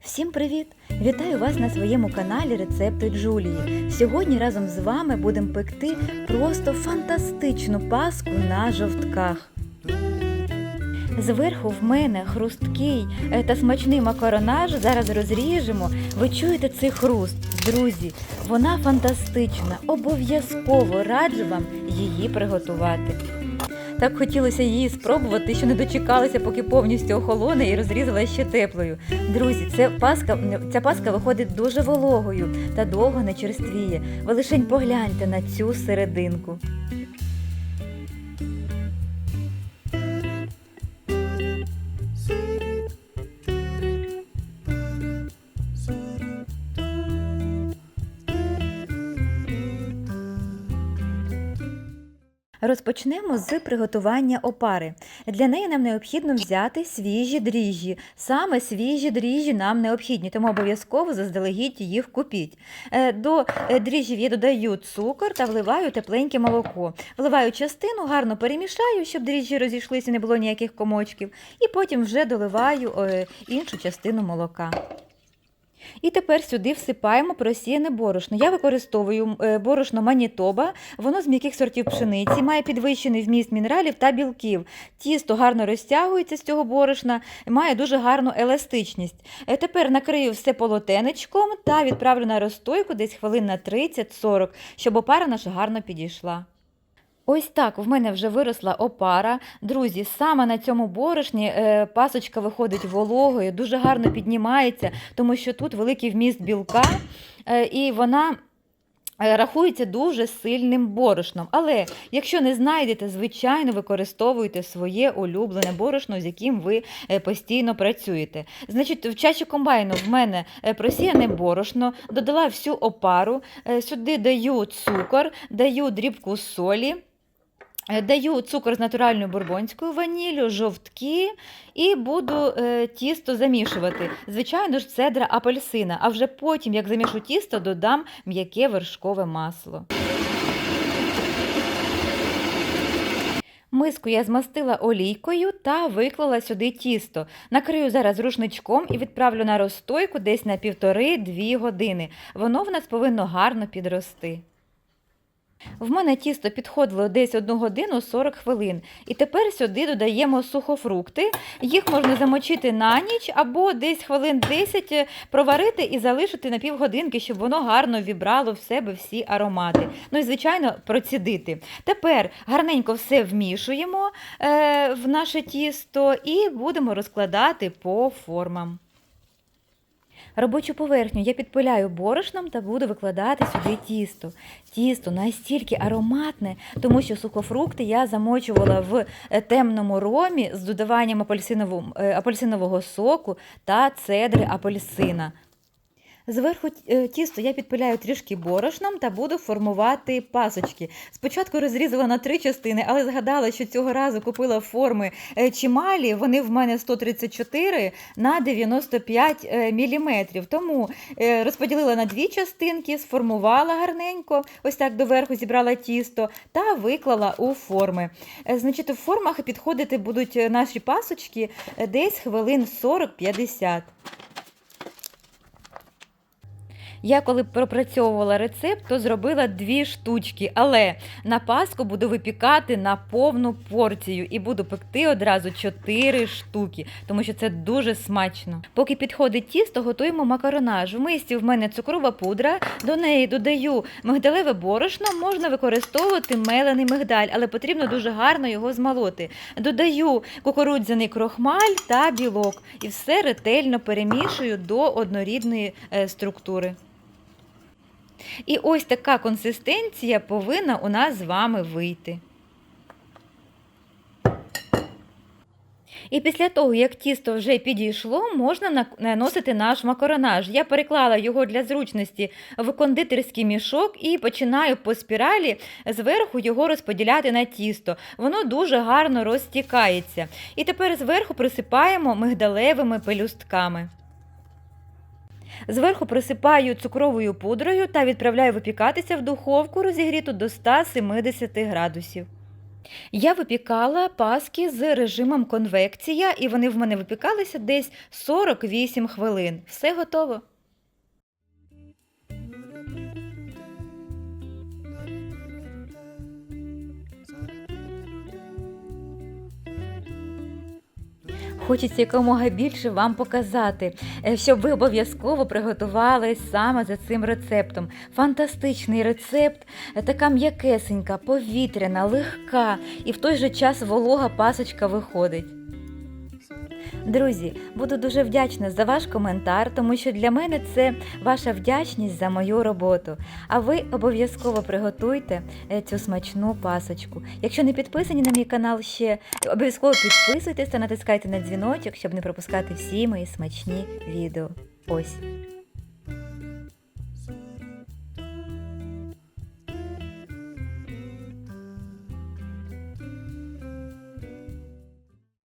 Всім привіт! Вітаю вас на своєму каналі Рецепти Джулії. Сьогодні разом з вами будемо пекти просто фантастичну паску на жовтках. Зверху в мене хрусткий е, та смачний макаронаж. Зараз розріжемо. Ви чуєте цей хруст? Друзі, вона фантастична. Обов'язково раджу вам її приготувати. Так хотілося її спробувати, що не дочекалася, поки повністю охолоне і розрізала ще теплою. Друзі, це паска, ця паска виходить дуже вологою та довго не черствіє. Ви лишень погляньте на цю серединку. Розпочнемо з приготування опари. Для неї нам необхідно взяти свіжі дріжджі. Саме свіжі дріжджі нам необхідні, тому обов'язково заздалегідь їх купіть. Е, До е, дріжджів я додаю цукор та вливаю тепленьке молоко. Вливаю частину, гарно перемішаю, щоб дріжджі розійшлися, не було ніяких комочків, і потім вже доливаю е, іншу частину молока. І тепер сюди всипаємо просіяне борошно. Я використовую е, борошно Манітоба, воно з м'яких сортів пшениці, має підвищений вміст мінералів та білків. Тісто гарно розтягується з цього борошна, має дуже гарну еластичність. Е, Тепер накрию все полотенечком та відправлю на розстойку десь хвилин на 30-40, щоб опара наша гарно підійшла. Ось так в мене вже виросла опара. Друзі, саме на цьому борошні е, пасочка виходить вологою, дуже гарно піднімається, тому що тут великий вміст білка, е, і вона. е, Рахується дуже сильним борошном. Але якщо не знайдете, звичайно, використовуйте своє улюблене борошно, з яким ви постійно працюєте. Значить, в чаші комбайну в мене просіяне борошно, додала всю опару, сюди даю цукор, даю дрібку солі. Е, Даю цукор з натуральною бурбонською ваніллю, жовтки і буду е, тісто замішувати. Звичайно ж, цедра апельсина, а вже потім, як замішу тісто, додам м'яке вершкове масло. Миску я змастила олійкою та виклала сюди тісто. Накрию зараз рушничком і відправлю на розстойку десь на півтори-дві години. Воно в нас повинно гарно підрости. В мене тісто підходило десь 1 годину 40 хвилин. І тепер сюди додаємо сухофрукти. Їх можна замочити на ніч або десь хвилин 10 проварити і залишити на півгодинки, щоб воно гарно вібрало в себе всі аромати. Ну і, звичайно, процідити. Тепер гарненько все вмішуємо е, в наше тісто і будемо розкладати по формам. Робочу поверхню я підпиляю борошном та буду викладати сюди тісто. Тісто настільки ароматне, тому що сухофрукти я замочувала в е, темному ромі з додаванням е, апельсинового соку та цедри апельсина. Зверху е, тісто я підпиляю трішки борошном та буду формувати пасочки. Спочатку розрізала на три частини, але згадала, що цього разу купила форми е, чималі. Вони в мене 134 на 95 мм. Тому е, розподілила на дві частинки, сформувала гарненько, ось так доверху зібрала тісто та виклала у форми. Е, Значить, у формах підходити будуть е, наші пасочки е, десь хвилин 40-50. Я коли пропрацьовувала рецепт, то зробила дві штучки, але на паску буду випікати на повну порцію і буду пекти одразу чотири штуки, тому що це дуже смачно. Поки підходить тісто, готуємо макаронаж. В мисці в мене цукрова пудра, до неї додаю мигдалеве борошно, можна використовувати мелений мигдаль, але потрібно дуже гарно його змолоти. Додаю кукурудзяний крохмаль та білок і все ретельно перемішую до однорідної е, структури. І ось така консистенція повинна у нас з вами вийти. І після того, як тісто вже підійшло, можна наносити наш макаронаж. Я переклала його для зручності в кондитерський мішок і починаю по спіралі зверху його розподіляти на тісто. Воно дуже гарно розтікається. І тепер зверху присипаємо мигдалевими пелюстками. Зверху присипаю цукровою пудрою та відправляю випікатися в духовку розігріту до 170 градусів. Я випікала паски з режимом конвекція, і вони в мене випікалися десь 48 хвилин. Все готово. Хочеться якомога більше вам показати, е, щоб ви обов'язково приготували саме за цим рецептом. Фантастичний рецепт, е, така м'якесенька, повітряна, легка і в той же час волога пасочка виходить. Друзі, буду дуже вдячна за ваш коментар, тому що для мене це ваша вдячність за мою роботу. А ви обов'язково приготуйте е, цю смачну пасочку. Якщо не підписані на мій канал ще, обов'язково підписуйтесь та натискайте на дзвіночок, щоб не пропускати всі мої смачні відео. Ось.